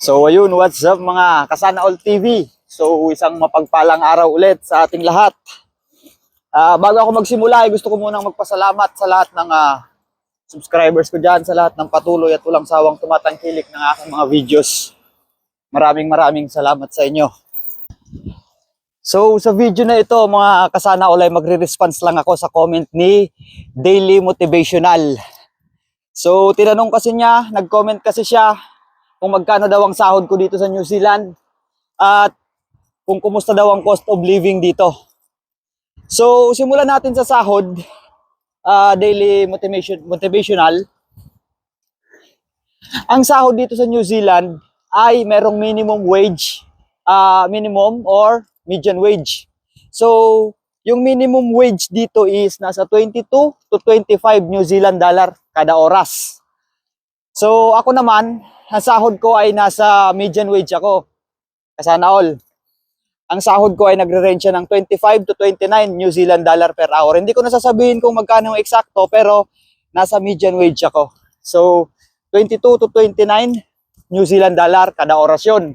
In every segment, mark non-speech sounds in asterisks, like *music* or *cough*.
So ayun, what's up mga Kasana All TV? So isang mapagpalang araw ulit sa ating lahat. Ah, bago ako magsimula, ay gusto ko munang magpasalamat sa lahat ng ah, subscribers ko dyan, sa lahat ng patuloy at walang sawang tumatangkilik ng aking mga videos. Maraming maraming salamat sa inyo. So sa video na ito, mga Kasana All ay magre-response lang ako sa comment ni Daily Motivational. So tinanong kasi niya, nag-comment kasi siya kung magkano daw ang sahod ko dito sa New Zealand at kung kumusta daw ang cost of living dito. So, simulan natin sa sahod, ah, daily motivation, motivational. Ang sahod dito sa New Zealand ay merong minimum wage, ah, minimum or median wage. So, yung minimum wage dito is nasa 22 to 25 New Zealand dollar kada oras. So, ako naman, ang sahod ko ay nasa median wage ako. Kasana all. Ang sahod ko ay nagre-range siya ng 25 to 29 New Zealand dollar per hour. Hindi ko nasasabihin kung magkano yung eksakto, pero nasa median wage ako. So, 22 to 29 New Zealand dollar kada oras yun.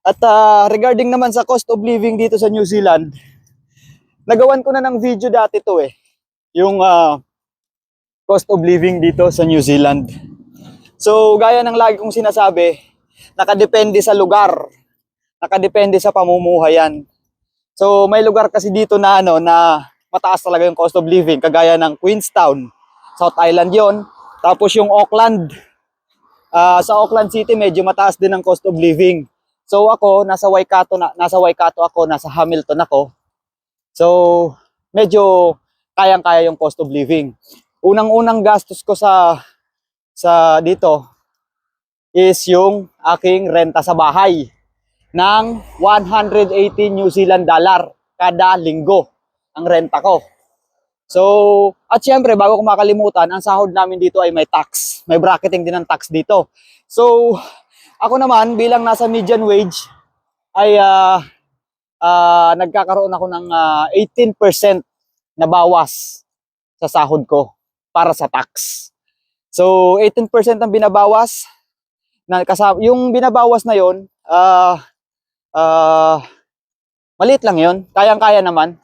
At ah, regarding naman sa cost of living dito sa New Zealand, nagawan ko na ng video dati to eh. Yung ah, cost of living dito sa New Zealand. So, gaya ng lagi kong sinasabi, nakadepende sa lugar. Nakadepende sa pamumuhayan. So, may lugar kasi dito na ano na mataas talaga yung cost of living, kagaya ng Queenstown, South Island 'yon. Tapos yung Auckland, ah, sa Auckland City medyo mataas din ang cost of living. So ako nasa Waikato na nasa Waikato ako, nasa Hamilton ako. So medyo kayang-kaya yung cost of living. Unang-unang gastos ko sa sa dito is yung aking renta sa bahay ng 180 New Zealand dollar kada linggo ang renta ko. So, at syempre, bago ko makalimutan, ang sahod namin dito ay may tax. May bracketing din ng tax dito. So, ako naman, bilang nasa median wage, ay ah, ah, nagkakaroon ako ng ah, 18% na bawas sa sahod ko para sa tax. So, 18% ang binabawas. Na kasama, yung binabawas na yon, ah, ah, maliit lang yon, kayang-kaya naman.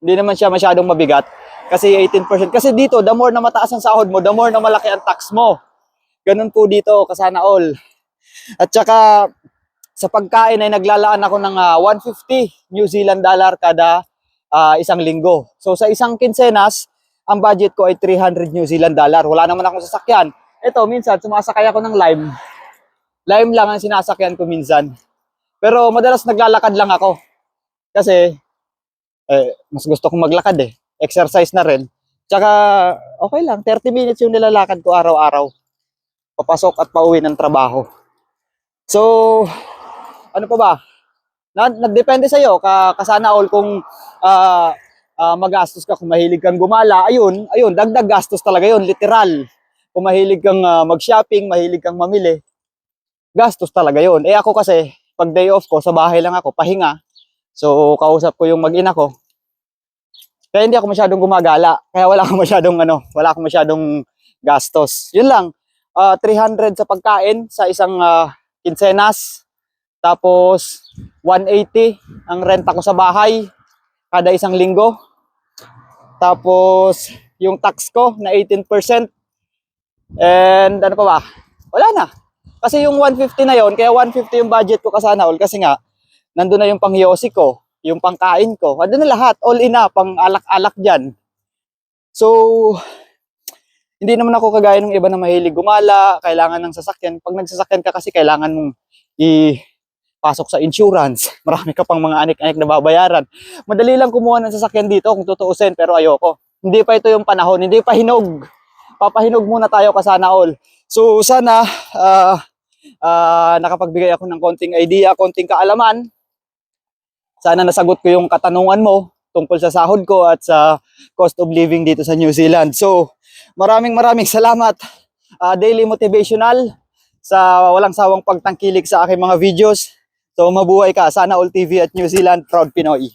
Hindi naman siya masyadong mabigat. Kasi 18%. Kasi dito, the more na mataas ang sahod mo, the more na malaki ang tax mo. Ganun po dito, kasana all. At saka, sa pagkain ay naglalaan ako ng ah, 150 New Zealand dollar kada ah, isang linggo. So sa isang kinsenas, ang budget ko ay 300 New Zealand dollar. Wala naman akong sasakyan. Ito, minsan, sumasakay ako ng lime. Lime lang ang sinasakyan ko minsan. Pero madalas naglalakad lang ako. Kasi, eh, mas gusto kong maglakad eh. Exercise na rin. Tsaka, okay lang. 30 minutes yung nilalakad ko araw-araw. Papasok at pauwi ng trabaho. So, ano pa ba? Na, nagdepende sa'yo, ka, kasana all kung ah, ah, magastos ka, kung mahilig kang gumala, ayun, ayun, dagdag gastos talaga yun, literal. Kung mahilig kang ah, mag-shopping, mahilig kang mamili, gastos talaga yun. Eh ako kasi, pag day off ko, sa bahay lang ako, pahinga. So, kausap ko yung mag-ina ko. Kaya hindi ako masyadong gumagala. Kaya wala *laughs* akong masyadong ano, wala akong masyadong gastos. Yun lang. Ah, 300 sa pagkain sa isang ah, kinsenas. Tapos 180 ang renta ko sa bahay kada isang linggo. Tapos yung tax ko na 18%. And ano pa ba? Wala na. Kasi yung 150 na yon, kaya 150 yung budget ko kasana all kasi nga nandun na yung pangyosi ko, yung pangkain ko. Andun na lahat, all in na, pang alak-alak dyan. So, hindi naman ako kagaya ng iba na mahilig gumala, kailangan ng sasakyan. Pag nagsasakyan ka kasi kailangan mong i-pasok sa insurance. *laughs* Marami ka pang mga anik-anik na babayaran. Madali lang kumuha ng sasakyan dito kung tutuusin pero ayoko. Hindi pa ito yung panahon, hindi pa hinog. Papahinog muna tayo kasana all. So sana ah ah, nakapagbigay ako ng konting idea, konting kaalaman. Sana nasagot ko yung katanungan mo tungkol sa sahod ko at sa cost of living dito sa New Zealand. So, maraming maraming salamat ah, Daily Motivational sa walang sawang pagtangkilik sa aking mga videos. So, mabuhay ka. Sana All TV at New Zealand, proud Pinoy.